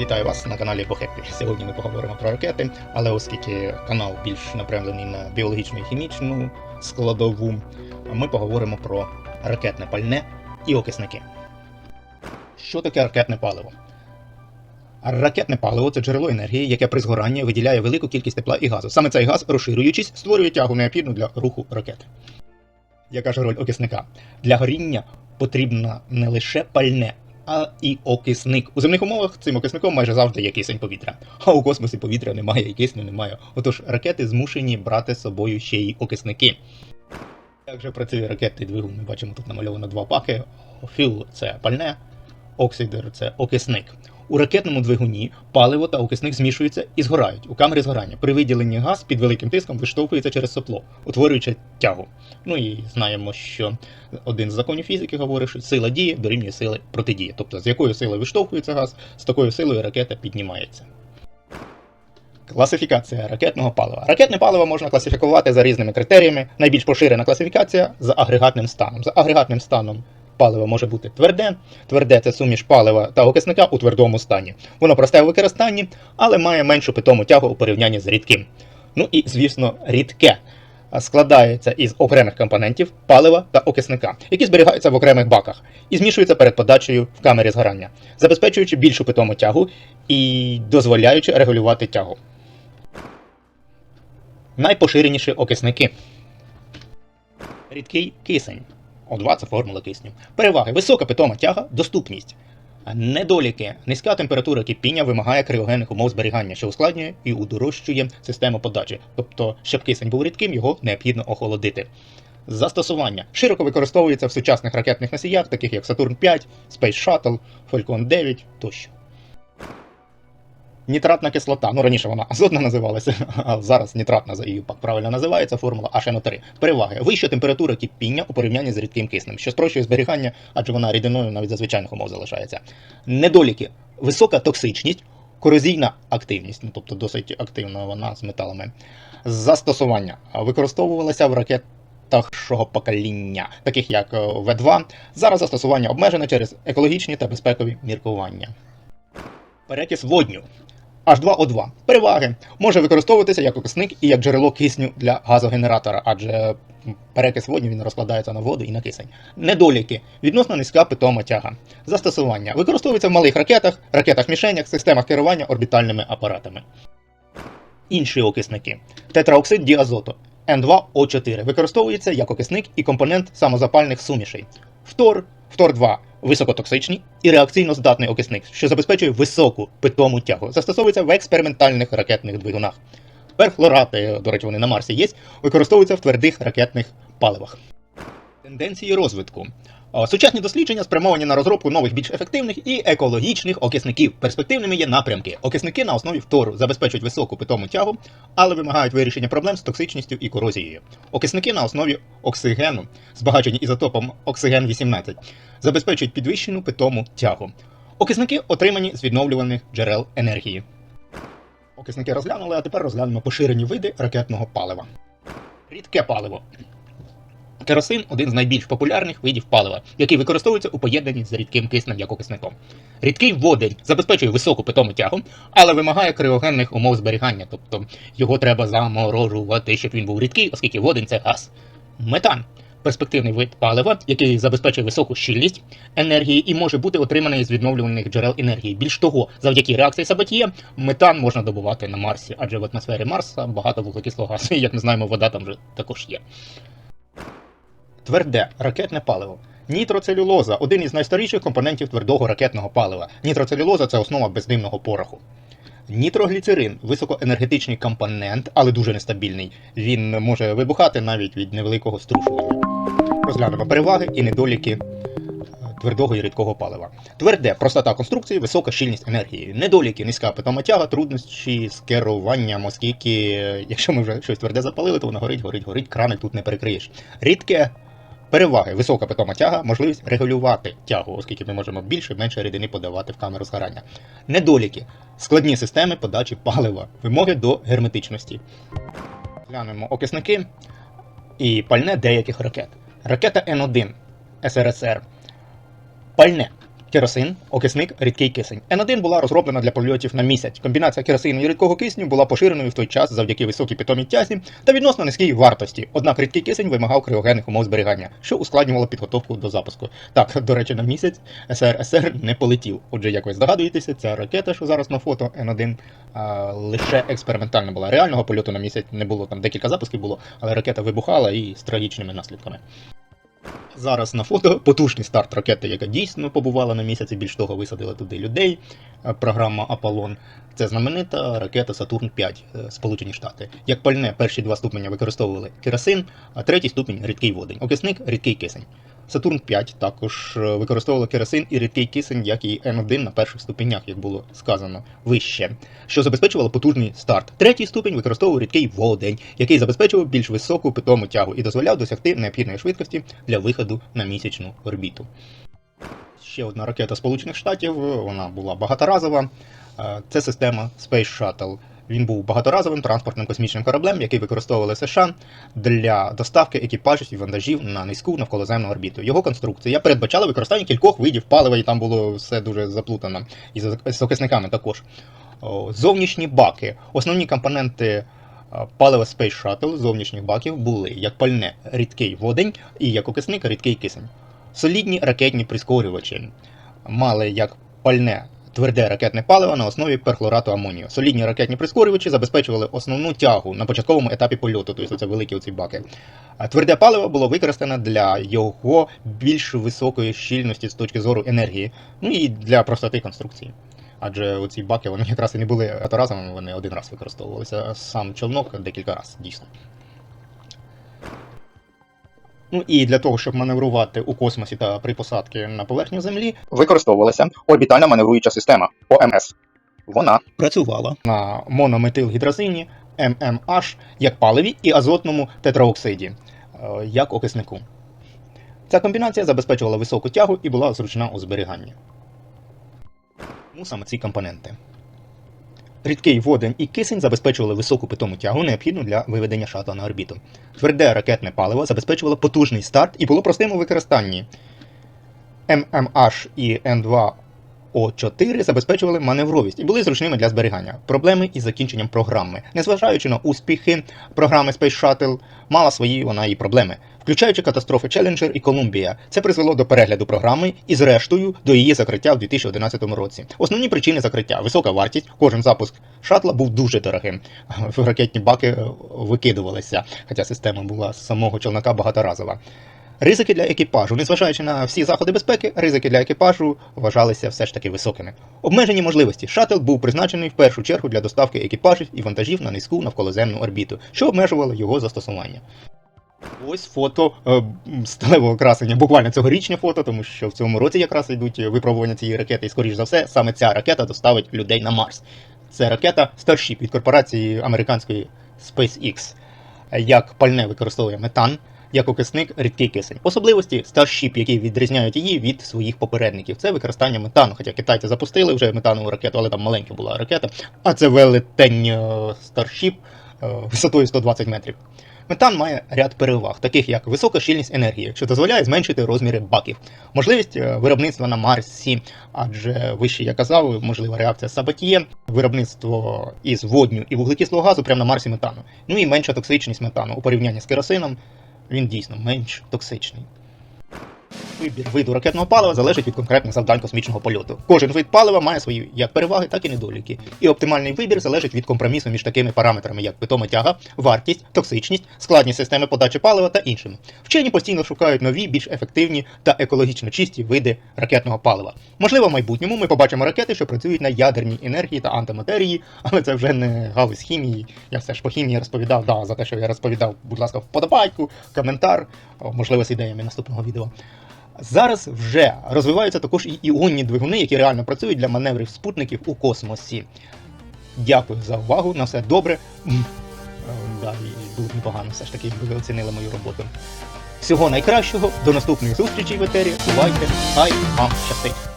Вітаю вас на каналі Бохеппі. Сьогодні ми поговоримо про ракети, але оскільки канал більш напрямлений на біологічну і хімічну складову, ми поговоримо про ракетне пальне і окисники. Що таке ракетне паливо? Ракетне паливо це джерело енергії, яке при згоранні виділяє велику кількість тепла і газу. Саме цей газ, розширюючись, створює тягу необхідну для руху ракети. Яка ж роль окисника? Для горіння потрібно не лише пальне, а і окисник. У земних умовах цим окисником майже завжди є кисень повітря. А у космосі повітря немає і кисню немає. Отож ракети змушені брати з собою ще й окисники. Як же працює ракетний двигун? Ми бачимо тут намальовано два паки. Філ це пальне, оксидер це окисник. У ракетному двигуні паливо та окисник змішуються і згорають у камері згорання. При виділенні газ під великим тиском виштовхується через сопло, утворюючи тягу. Ну і знаємо, що один з законів фізики говорить, що сила дії дорівнює сили протидії. Тобто з якою силою виштовхується газ, з такою силою ракета піднімається. Класифікація ракетного палива. Ракетне паливо можна класифікувати за різними критеріями. Найбільш поширена класифікація за агрегатним станом. За агрегатним станом паливо може бути тверде. Тверде це суміш палива та окисника у твердому стані. Воно просте у використанні, але має меншу питому тягу у порівнянні з рідким. Ну і, звісно, рідке складається із окремих компонентів палива та окисника, які зберігаються в окремих баках і змішуються перед подачею в камері згорання, забезпечуючи більшу питому тягу і дозволяючи регулювати тягу. Найпоширеніші окисники. Рідкий кисень. О2 це формула кисню. Переваги: висока питома тяга, доступність. Недоліки. Низька температура кипіння вимагає криогенних умов зберігання, що ускладнює і удорожчує систему подачі. Тобто, щоб кисень був рідким, його необхідно охолодити. Застосування широко використовується в сучасних ракетних носіях, таких як Saturn 5, Space Shuttle, Falcon 9 тощо. Нітратна кислота. Ну раніше вона азотна називалася, а зараз нітратна за її правильно називається формула HNO3. Переваги. Вища температура кипіння у порівнянні з рідким киснем, що спрощує зберігання, адже вона рідиною навіть за звичайних умов залишається. Недоліки. Висока токсичність, корозійна активність, ну тобто досить активна вона з металами. Застосування використовувалася в ракетах шого покоління, таких як е, В2. Зараз застосування обмежене через екологічні та безпекові міркування. Перекис водню. H2O2. Переваги. Може використовуватися як окисник і як джерело кисню для газогенератора, адже перекис водню він розкладається на воду і на кисень. Недоліки. Відносно низька питома тяга. Застосування. Використовується в малих ракетах, ракетах-мішенях, системах керування орбітальними апаратами. Інші окисники. Тетраоксид діазоту. N2O4 використовується як окисник і компонент самозапальних сумішей. Фтор, фтор 2 високотоксичний і реакційно здатний окисник, що забезпечує високу питому тягу. Застосовується в експериментальних ракетних двигунах. Перхлорати, до речі, вони на Марсі є, використовуються в твердих ракетних паливах. Тенденції розвитку. Сучасні дослідження спрямовані на розробку нових більш ефективних і екологічних окисників. Перспективними є напрямки. Окисники на основі фтору забезпечують високу питому тягу, але вимагають вирішення проблем з токсичністю і корозією. Окисники на основі оксигену, збагачені ізотопом оксиген 18, забезпечують підвищену питому тягу. Окисники отримані з відновлюваних джерел енергії. Окисники розглянули, а тепер розглянемо поширені види ракетного палива. Рідке паливо. Керосин один з найбільш популярних видів палива, який використовується у поєднанні з рідким киснем як окисником. Рідкий водень забезпечує високу питому тягу, але вимагає криогенних умов зберігання, тобто його треба заморожувати, щоб він був рідкий, оскільки водень це газ. Метан перспективний вид палива, який забезпечує високу щільність енергії і може бути отриманий з відновлюваних джерел енергії. Більш того, завдяки реакції Сабатіє, метан можна добувати на Марсі, адже в атмосфері Марса багато вуглекислого газу, і як ми знаємо, вода там вже також є. Тверде ракетне паливо. Нітроцелюлоза один із найстаріших компонентів твердого ракетного палива. Нітроцелюлоза це основа бездимного пороху. Нітрогліцерин високоенергетичний компонент, але дуже нестабільний. Він може вибухати навіть від невеликого струшування. Розглянемо переваги і недоліки е, твердого і рідкого палива. Тверде простота конструкції, висока щільність енергії. Недоліки, низька питома тяга, труднощі з керуванням, оскільки, е, якщо ми вже щось тверде запалили, то воно горить, горить, горить, крани тут не перекриєш. Рідке Переваги, висока питома тяга, можливість регулювати тягу, оскільки ми можемо більше менше рідини подавати в камеру згорання. Недоліки, складні системи подачі палива, вимоги до герметичності. Глянемо окисники і пальне деяких ракет. Ракета Н1 СРСР. Пальне Керосин, окисник, рідкий кисень. Н1 була розроблена для польотів на місяць. Комбінація керосину і рідкого кисню була поширеною в той час завдяки високій питомій тязі та відносно низькій вартості. Однак рідкий кисень вимагав криогенних умов зберігання, що ускладнювало підготовку до запуску. Так, до речі, на місяць СРСР не полетів. Отже, як ви здогадуєтеся, ця ракета, що зараз на фото Н1, а, лише експериментальна була. Реального польоту на місяць не було. Там декілька запусків було, але ракета вибухала і з трагічними наслідками. Зараз на фото потужний старт ракети, яка дійсно побувала на місяці. Більш того, висадила туди людей. Е, Програма Аполлон. Це знаменита ракета Сатурн 5, е, Сполучені Штати. Як пальне, перші два ступеня використовували керосин, а третій ступінь рідкий водень. Окисник рідкий кисень. Сатурн 5 також е, використовували керосин і рідкий кисень, як і Н1 на перших ступенях, як було сказано вище, що забезпечувало потужний старт. Третій ступінь використовував рідкий водень, який забезпечував більш високу питому тягу і дозволяв досягти необхідної швидкості для виходу на місячну орбіту. Ще одна ракета Сполучених Штатів, вона була багаторазова. Е, Це система Space Shuttle. Він був багаторазовим транспортним космічним кораблем, який використовували США для доставки екіпажів і вантажів на низьку навколоземну орбіту. Його конструкція передбачала використання кількох видів палива, і там було все дуже заплутано. І з окисниками також. Зовнішні баки. Основні компоненти е, палива Space Shuttle зовнішніх баків були як пальне рідкий водень і як окисник рідкий кисень. Солідні ракетні прискорювачі мали як пальне тверде ракетне паливо на основі перхлорату амонію. Солідні ракетні прискорювачі забезпечували основну тягу на початковому етапі польоту, тобто це великі оці баки. Тверде паливо було використане для його більш високої щільності з точки зору енергії, ну і для простоти конструкції. Адже оці баки вони якраз і не були одноразовими, вони один раз використовувалися, сам човнок декілька разів, дійсно. Ну і для того, щоб маневрувати у космосі та при посадці на поверхню Землі, використовувалася орбітальна маневруюча система ОМС. Вона працювала на монометилгідрозині ММH як паливі і азотному тетраоксиді е, як окиснику. Ця комбінація забезпечувала високу тягу і була зручна у зберіганні. Тому саме ці компоненти. Рідкий водень і кисень забезпечували високу питому тягу, необхідну для виведення шатла на орбіту. Тверде ракетне паливо забезпечувало потужний старт і було простим у використанні. ММH і N2O4 забезпечували маневровість і були зручними для зберігання. Проблеми із закінченням програми. Незважаючи на успіхи програми Space Shuttle, мала свої вона і проблеми, включаючи катастрофи Challenger і Columbia. Це призвело до перегляду програми і, зрештою, до її закриття в 2011 році. Основні причини закриття висока вартість. Кожен запуск шатла був дуже дорогим. Ракетні баки е, викидувалися, хоча система була з самого човнака багаторазова. Ризики для екіпажу, незважаючи на всі заходи безпеки, ризики для екіпажу вважалися все ж таки високими. Обмежені можливості. Шаттл був призначений в першу чергу для доставки екіпажів і вантажів на низьку навколоземну орбіту, що обмежувало його застосування. Ось фото е, сталевого красення, буквально цьогорічне фото, тому що в цьому році якраз йдуть випробування цієї ракети, і скоріш за все, саме ця ракета доставить людей на Марс. Це ракета Starship від корпорації американської SpaceX. Як пальне використовує метан, як окисник рідкий кисень. Особливості Starship, які відрізняють її від своїх попередників, це використання метану. Хоча китайці запустили вже метанову ракету, але там маленька була ракета. А це велетень е, Starship е, висотою 120 метрів. Метан має ряд переваг, таких як висока щільність енергії, що дозволяє зменшити розміри баків, можливість е, виробництва на Марсі, адже вище я казав, можлива реакція Сабатіє, виробництво із водню і вуглекислого газу прямо на Марсі метану. Ну і менша токсичність метану у порівнянні з керосином, він дійсно менш токсичний. Вибір виду ракетного палива залежить від конкретних завдань космічного польоту. Кожен вид палива має свої як переваги, так і недоліки. І оптимальний вибір залежить від компромісу між такими параметрами, як питома тяга, вартість, токсичність, складність системи подачі палива та іншими. Вчені постійно шукають нові, більш ефективні та екологічно чисті види ракетного палива. Можливо, в майбутньому ми побачимо ракети, що працюють на ядерній енергії та антиматерії, але це вже не галузь хімії. Я все ж по хімії розповідав. Да, за те, що я розповідав, будь ласка, вподобайку, коментар, можливо, з ідеями наступного відео. Зараз вже розвиваються також і іонні двигуни, які реально працюють для маневрів спутників у космосі. Дякую за увагу, на все добре. Е, Да, було б непогано все ж таки, якби ви оцінили мою роботу. Всього найкращого, до наступних зустрічей в етері. Бувайте, хай вам щастить!